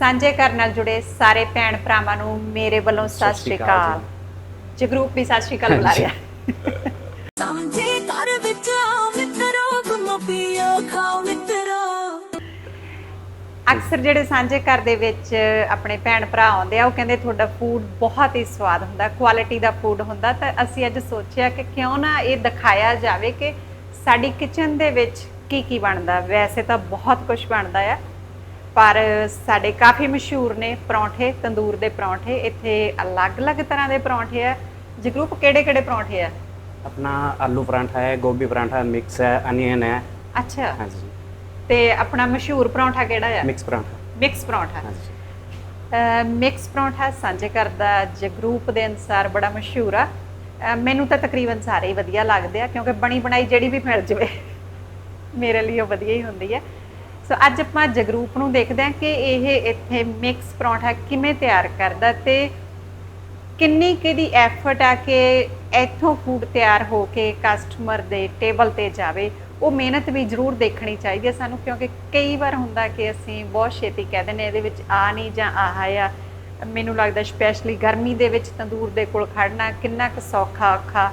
ਸਾਂਝੇ ਘਰ ਨਾਲ ਜੁੜੇ ਸਾਰੇ ਭੈਣ ਭਰਾਵਾਂ ਨੂੰ ਮੇਰੇ ਵੱਲੋਂ ਸਤਿ ਸ਼੍ਰੀ ਅਕਾਲ ਜਗਰੂਪ ਵੀ ਸਤਿ ਸ਼੍ਰੀ ਅਕਾਲ ਬੁਲਾ ਰਿਹਾ। ਸਾਂਝੇ ਘਰ ਵਿੱਚ ਆਓ ਮਿੱਤਰੋ ਗੁੰਮੋ ਪੀਓ ਖਾਓ ਮਿੱਤਰੋ। ਅਕਸਰ ਜਿਹੜੇ ਸਾਂਝੇ ਘਰ ਦੇ ਵਿੱਚ ਆਪਣੇ ਭੈਣ ਭਰਾ ਆਉਂਦੇ ਆ ਉਹ ਕਹਿੰਦੇ ਤੁਹਾਡਾ ਫੂਡ ਬਹੁਤ ਹੀ ਸਵਾਦ ਹੁੰਦਾ ਕੁਆਲਿਟੀ ਦਾ ਫੂਡ ਹੁੰਦਾ। ਤਾਂ ਅਸੀਂ ਅੱਜ ਸੋਚਿਆ ਕਿ ਕਿਉਂ ਨਾ ਇਹ ਦਿਖਾਇਆ ਜਾਵੇ ਕਿ ਸਾਡੀ ਕਿਚਨ ਦੇ ਵਿੱਚ ਕੀ ਕੀ ਬਣਦਾ। ਵੈਸੇ ਤਾਂ ਬਹੁਤ ਕੁਝ ਬਣਦਾ ਆ। ਪਰ ਸਾਡੇ ਕਾਫੀ ਮਸ਼ਹੂਰ ਨੇ ਪਰੌਂਠੇ ਤੰਦੂਰ ਦੇ ਪਰੌਂਠੇ। ਇੱਥੇ ਅਲੱਗ-ਅਲੱਗ ਤਰ੍ਹਾਂ ਦੇ ਪਰੌਂਠੇ ਆ। ਜਗਰੂਪ ਕਿਹੜੇ-ਕਿਹੜੇ ਪਰੌਂਠੇ ਆ? ਆਪਣਾ ਆਲੂ ਪਰਾਂਠਾ ਹੈ ਗੋਭੀ ਪਰਾਂਠਾ ਮਿਕਸ ਹੈ ਅਨੀਅਨ ਹੈ। ਅੱਛਾ। ਹਾਂਜੀ। ਤੇ ਆਪਣਾ ਮਸ਼ਹੂਰ ਪਰੌਂਠਾ ਕਿਹੜਾ ਆ? ਮਿਕਸ ਪਰਾਂਠਾ। ਮਿਕਸ ਪਰੌਂਠਾ। ਹਾਂਜੀ। ਮਿਕਸ ਪਰੌਂਠਾ ਸਾਂਝੇ ਕਰਦਾ ਜਗਰੂਪ ਦੇ ਅਨਸਾਰ ਬੜਾ ਮਸ਼ਹੂਰ ਆ। ਮੈਨੂੰ ਤਾਂ ਤਕਰੀਬਨ ਸਾਰੇ ਹੀ ਵਧੀਆ ਲੱਗਦੇ ਆ ਕਿਉਂਕਿ ਬਣੀ ਬਣਾਈ ਜਿਹੜੀ ਵੀ ਮਿਲ ਜਵੇ ਮੇਰੇ ਲਈ ਉਹ ਵਧੀਆ ਹੀ ਹੁੰਦੀ ਹੈ ਸੋ ਅੱਜ ਆਪਾਂ ਜਗਰੂਪ ਨੂੰ ਦੇਖਦੇ ਹਾਂ ਕਿ ਇਹ ਇੱਥੇ ਮਿਕਸ ਪਰੌਂਠਾ ਕਿਵੇਂ ਤਿਆਰ ਕਰਦਾ ਤੇ ਕਿੰਨੀ ਕਿਹਦੀ ਐਫਰਟ ਆ ਕਿ ਇੱਥੋਂ ਫੂਡ ਤਿਆਰ ਹੋ ਕੇ ਕਸਟਮਰ ਦੇ ਟੇਬਲ ਤੇ ਜਾਵੇ। ਉਹ ਮਿਹਨਤ ਵੀ ਜ਼ਰੂਰ ਦੇਖਣੀ ਚਾਹੀਦੀ ਹੈ ਸਾਨੂੰ, ਕਿਉਂਕਿ ਕਈ ਵਾਰ ਹੁੰਦਾ ਕਿ ਅਸੀਂ ਬਹੁਤ ਛੇਤੀ ਕਹਿ ਦਿੰਦੇ ਇਹਦੇ ਵਿੱਚ ਆ ਨਹੀਂ ਜਾਂ ਆਹ ਆ। ਮੈਨੂੰ ਲੱਗਦਾ ਸਪੈਸ਼ਲੀ ਗਰਮੀ ਦੇ ਵਿੱਚ ਤੰਦੂਰ ਦੇ ਕੋਲ ਖੜਨਾ ਕਿੰਨਾ ਕੁ ਸੌਖਾ ਔਖਾ,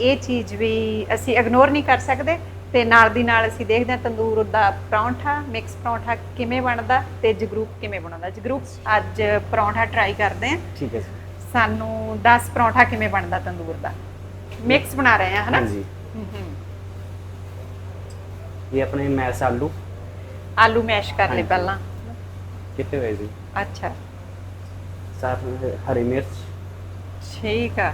ਇਹ ਚੀਜ਼ ਵੀ ਅਸੀਂ ਇਗਨੋਰ ਨਹੀਂ ਕਰ ਸਕਦੇ। ਤੇ ਨਾਲ ਦੀ ਨਾਲ ਅਸੀਂ ਦੇਖਦੇ ਹਾਂ ਤੰਦੂਰ ਦਾ ਪਰੌਂਠਾ ਮਿਕਸ ਪਰੌਂਠਾ ਕਿਵੇਂ ਬਣਦਾ ਤੇ ਜਗਰੂਪ ਕਿਵੇਂ ਬਣਾਉਂਦਾ ਜਗਰੂਪ ਅੱਜ ਪਰੌਂਠਾ ਟਰਾਈ ਕਰਦੇ ਹਾਂ। ਠੀਕ ਹੈ ਜੀ। ਸਾਨੂੰ 10 ਪਰੌਂਠਾ ਕਿਵੇਂ ਬਣਦਾ ਤੰਦੂਰ ਦਾ। ਮਿਕਸ ਬਣਾ ਰਹੇ ਹਾਂ ਹਨਾ? ਹਾਂਜੀ। ਹੂੰ ਹੂੰ। ਇਹ ਆਪਣੇ ਮੈਸ ਆਲੂ। ਆਲੂ ਮੈਸ਼ ਕਰ ਲੈ ਪਹਿਲਾਂ। ਕਿਤੇ ਹੋਏ ਜੀ। ਅੱਛਾ। ਸਾਥ ਹਰੀ ਮਿਰਚ। ਠੀਕ ਆ।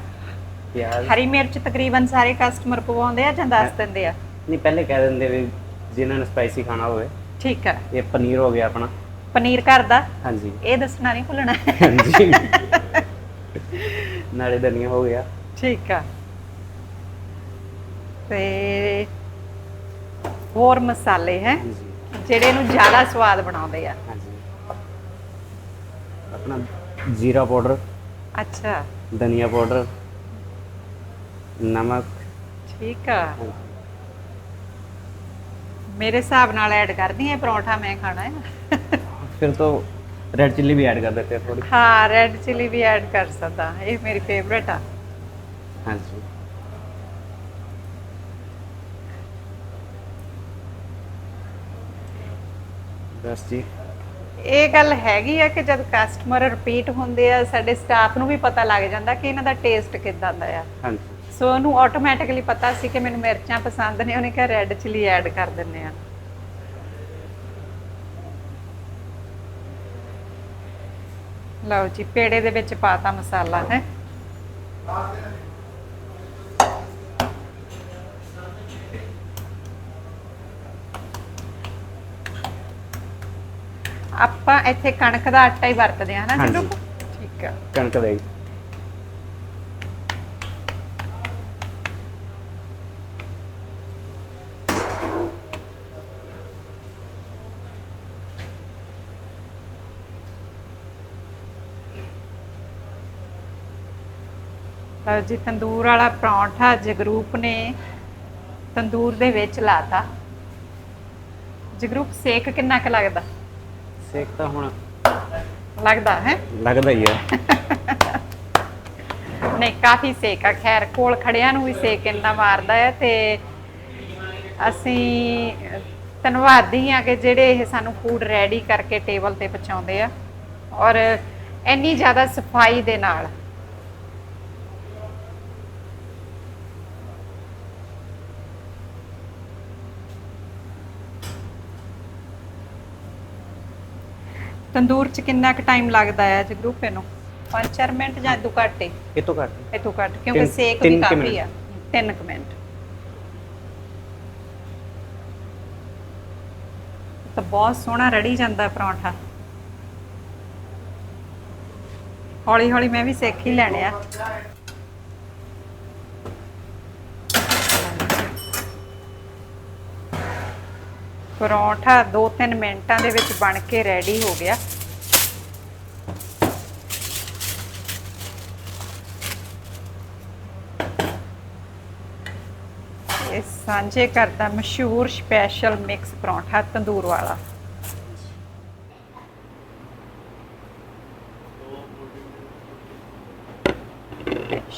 ਹਰੀ ਮਿਰਚ ਤਕਰੀਬਨ ਸਾਰੇ ਕਸਟਮਰ ਪਵਾਉਂਦੇ ਆ ਜਾਂ ਦੱਸ ਦਿੰਦੇ ਆ? ਨਹੀਂ ਪਹਿਲੇ ਕਹਿ ਦਿੰਦੇ ਵੀ ਜਿਨ੍ਹਾਂ ਨੇ ਸਪਾਈਸੀ ਖਾਣਾ ਹੋਵੇ। ਠੀਕ ਹੈ। ਇਹ ਪਨੀਰ ਹੋ ਗਿਆ ਆਪਣਾ। ਪਨੀਰ ਘਰ ਦਾ? ਹਾਂਜੀ। ਇਹ ਦੱਸਣਾ ਨਹੀਂ ਭੁੱਲਣਾ। ਹਾਂਜੀ। ਨਾਲੇ ਧਨੀਆ ਹੋ ਗਿਆ। ਠੀਕ ਆ। ਤੇ ਹੋਰ ਮਸਾਲੇ ਹੈ ਜਿਹੜੇ ਇਹਨੂੰ ਜ਼ਿਆਦਾ ਸਵਾਦ ਬਣਾਉਂਦੇ ਆ। ਹਾਂਜੀ। ਆਪਣਾ ਜੀਰਾ ਪਾਊਡਰ। ਅੱਛਾ। ਧਨੀਆ ਪਾਊਡਰ। ਨਮਕ। ਠੀਕ ਆ। हाँ ਮੇਰੇ ਹਿਸਾਬ ਨਾਲ ਐਡ ਕਰਦੀ ਹੈ ਪਰੌਂਠਾ ਮੈਂ ਖਾਣਾ ਹੈ फिर तो रेड चिल्ली भी ऐड कर देते हैं थोड़ी ਹਾਂ ਰੈੱਡ ਚਿਲੀ ਵੀ ਐਡ ਕਰ ਸਕਦਾ ਇਹ ਮੇਰੀ ਫੇਵਰੇਟ ਆ हाँ जी बस जी ਇਹ ਗੱਲ ਹੈਗੀ ਆ ਕਿ ਜਦ ਕਸਟਮਰ ਰਿਪੀਟ ਹੁੰਦੇ ਆ ਸਾਡੇ ਸਟਾਫ ਨੂੰ ਵੀ ਪਤਾ ਲੱਗ ਜਾਂਦਾ ਕਿ ਇਹਨਾਂ ਦਾ ਟੇਸਟ ਕਿਦਾਂ ਦਾ ਆ हाँ जी ਸੋ ਉਹਨੂੰ ਆਟੋਮੈਟਿਕਲੀ ਪਤਾ ਸੀ ਕਿ ਮੈਨੂੰ ਮਿਰਚਾਂ ਪਸੰਦ ਨੇ ਉਹਨੇ ਕਿਹਾ ਰੈੱਡ ਚਿਲੀ ਐਡ ਕਰ ਦਿੰਨੇ ਆ ਲਓ ਜੀ ਪੇੜੇ ਦੇ ਵਿੱਚ ਪਾਤਾ ਮਸਾਲਾ ਹੈ। ਆਪਾਂ ਇੱਥੇ ਕਣਕ ਦਾ ਆਟਾ ਹੀ ਵਰਤਦੇ ਆ ਨਾ ਠੀਕ ਆ। ਕਣਕ ਦਾ ਜੀ ਲਓ ਜੀ ਤੰਦੂਰ ਵਾਲਾ ਪਰੌਂਠਾ ਜਗਰੂਪ ਨੇ ਤੰਦੂਰ ਦੇ ਵਿੱਚ ਲਾਤਾ। ਜਗਰੂਪ ਸੇਕ ਕਿੰਨਾ ਕੁ ਲੱਗਦਾ? ਸੇਕ ਤਾਂ ਹੁਣ ਲੱਗਦਾ ਹੈ? ਲੱਗਦਾ ਹੀ ਹੈ ਨਹੀਂ ਕਾਫੀ ਸੇਕ ਆ। ਖੈਰ ਕੋਲ ਖੜਿਆ ਨੂੰ ਵੀ ਸੇਕ ਇੰਨਾ ਮਾਰਦਾ ਹੈ ਤੇ ਅਸੀਂ ਧੰਨਵਾਦੀ ਆ ਕਿ ਜਿਹੜੇ ਇਹ ਸਾਨੂੰ ਫੂਡ ਰੈਡੀ ਕਰਕੇ ਟੇਬਲ ਤੇ ਪਹੁੰਚਾਉਂਦੇ ਆ ਔਰ ਇੰਨੀ ਜ਼ਿਆਦਾ ਸਫ਼ਾਈ ਦੇ ਨਾਲ ਤੰਦੂਰ 'ਚ ਕਿੰਨਾ ਕੁ ਟਾਈਮ ਲੱਗਦਾ ਹੈ ਜੱਗੂ ਨੂੰ 5-4 ਮਿੰਟ ਜਾਂ ਇਦੋਂ ਘੱਟ ਹੀ ਇਹ ਇਦੋਂ ਘੱਟ ਕਿਉਂਕਿ ਤਿੰਨ- ਸੇਕ ਵੀ ਕੁ ਕਾਫੀ ਮਿੰਟ। ਆ। 3 ਮਿੰਟ। ਤਾਂ ਬਹੁਤ ਸੋਹਣਾ ਰੜੀ ਜਾਂਦਾ ਪਰੌਂਠਾ। ਹੌਲੀ ਹੌਲੀ ਮੈਂ ਵੀ ਸੇਕ ਹੀ ਲੈਣੇ ਆ। ਪਰੌਂਠਾ 2-3 ਮਿੰਟਾਂ ਦੇ ਵਿੱਚ ਬਣ ਕੇ ਰੈਡੀ ਹੋ ਗਿਆ। ਇਹ ਸਾਂਝੇ ਕਰਦਾ ਮਸ਼ਹੂਰ ਸਪੈਸ਼ਲ ਮਿਕਸ ਪਰੌਂਠਾ ਤੰਦੂਰ ਵਾਲਾ।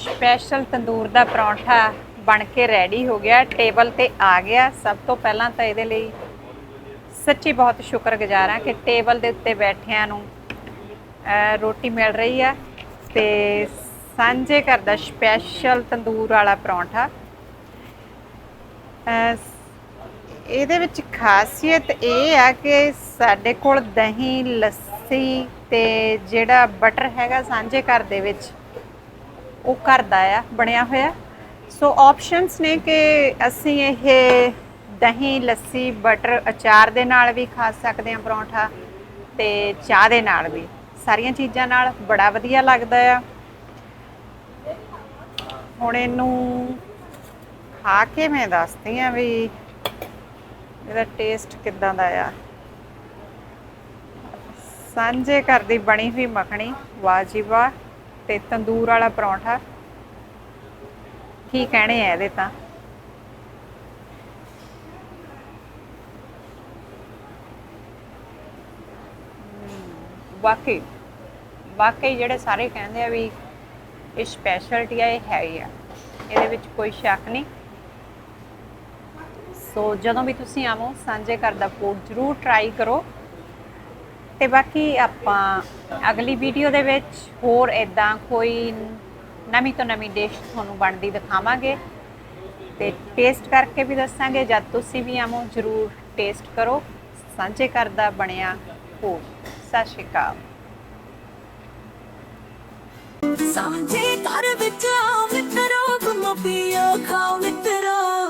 ਸਪੈਸ਼ਲ ਤੰਦੂਰ ਦਾ ਪਰੌਂਠਾ ਬਣ ਕੇ ਰੈਡੀ ਹੋ ਗਿਆ। ਟੇਬਲ ਤੇ ਆ ਗਿਆ। ਸਭ ਤੋਂ ਪਹਿਲਾਂ ਤਾਂ ਇਹਦੇ ਲਈ ਸੱਚੀ ਬਹੁਤ ਸ਼ੁਕਰਗੁਜ਼ਾਰ ਹਾਂ ਕਿ ਟੇਬਲ ਦੇ ਉੱਤੇ ਬੈਠਿਆਂ ਨੂੰ ਰੋਟੀ ਮਿਲ ਰਹੀ ਆ ਤੇ ਸਾਂਝੇ ਘਰ ਦਾ ਸਪੈਸ਼ਲ ਤੰਦੂਰ ਵਾਲਾ ਪਰੌਂਠਾ। ਇਹਦੇ ਵਿੱਚ ਖਾਸੀਅਤ ਇਹ ਆ ਕਿ ਸਾਡੇ ਕੋਲ ਦਹੀਂ, ਲੱਸੀ ਤੇ ਜਿਹੜਾ ਬਟਰ ਹੈਗਾ ਸਾਂਝੇ ਘਰ ਦੇ ਵਿੱਚ, ਉਹ ਘਰ ਦਾ ਆ, ਬਣਿਆ ਹੋਇਆ। ਸੋ ਆਪਸ਼ਨਸ ਨੇ ਕਿ ਅਸੀਂ ਇਹ ਦਹੀਂ, ਲੱਸੀ, ਬਟਰ ਅਚਾਰ ਦੇ ਨਾਲ ਵੀ ਖਾ ਸਕਦੇ ਹਾਂ ਪਰੌਂਠਾ ਤੇ ਚਾਹ ਦੇ ਨਾਲ ਵੀ। ਸਾਰੀਆਂ ਚੀਜ਼ਾਂ ਨਾਲ ਬੜਾ ਵਧੀਆ ਲੱਗਦਾ ਆ। ਹੁਣ ਇਹਨੂੰ ਖਾ ਕੇ ਮੈਂ ਦੱਸਦੀ ਆ ਵੀ ਇਹਦਾ ਟੇਸਟ ਕਿੱਦਾਂ ਦਾ ਆ। ਸਾਂਝੇ ਘਰ ਦੀ ਬਣੀ ਹੋਈ ਮੱਖਣੀ, ਵਾਜੀਵਾ ਤੇ ਤੰਦੂਰ ਵਾਲਾ ਪਰੌਂਠਾ। ਕੀ ਕਹਿਣੇ ਆ ਇਹਦੇ ਤਾਂ? ਵਾਕਈ ਵਾਕਈ ਜਿਹੜੇ ਸਾਰੇ ਕਹਿੰਦੇ ਆ ਵੀ ਇਹ ਸਪੈਸ਼ਲਟੀ ਆ, ਇਹ ਹੈ ਹੀ ਆ। ਇਹਦੇ ਵਿੱਚ ਕੋਈ ਸ਼ੱਕ ਨਹੀਂ। ਸੋ ਜਦੋਂ ਵੀ ਤੁਸੀਂ ਆਵੋ, ਸਾਂਝੇ ਘਰ ਦਾ ਫੂਡ ਜ਼ਰੂਰ ਟਰਾਈ ਕਰੋ। ਤੇ ਬਾਕੀ ਆਪਾਂ ਅਗਲੀ ਵੀਡੀਓ ਦੇ ਵਿੱਚ ਹੋਰ ਇਦਾਂ ਕੋਈ ਨਵੀਂ ਤੋਂ ਨਵੀਂ ਡਿਸ਼ ਤੁਹਾਨੂੰ ਬਣਦੀ ਦਿਖਾਵਾਂਗੇ। ਤੇ ਟੇਸਟ ਕਰਕੇ ਵੀ ਦੱਸਾਂਗੇ, ਜਦ ਤੁਸੀਂ ਵੀ ਆਵੋ, ਜ਼ਰੂਰ ਟੇਸਟ ਕਰੋ। ਸਾਂਝੇ ਘਰ ਦਾ ਬਣਿਆ ਫੂਡ ਸਤਿ ਸ਼੍ਰੀ ਅਕਾਲ। ਸਾਂਝੇ ਘਰ ਵਿੱਚ ਆਓ ਮਿੱਤਰੋ ਗੁੰਮੋ ਪੀਓ ਖਾਓ ਮਿੱਤਰੋ।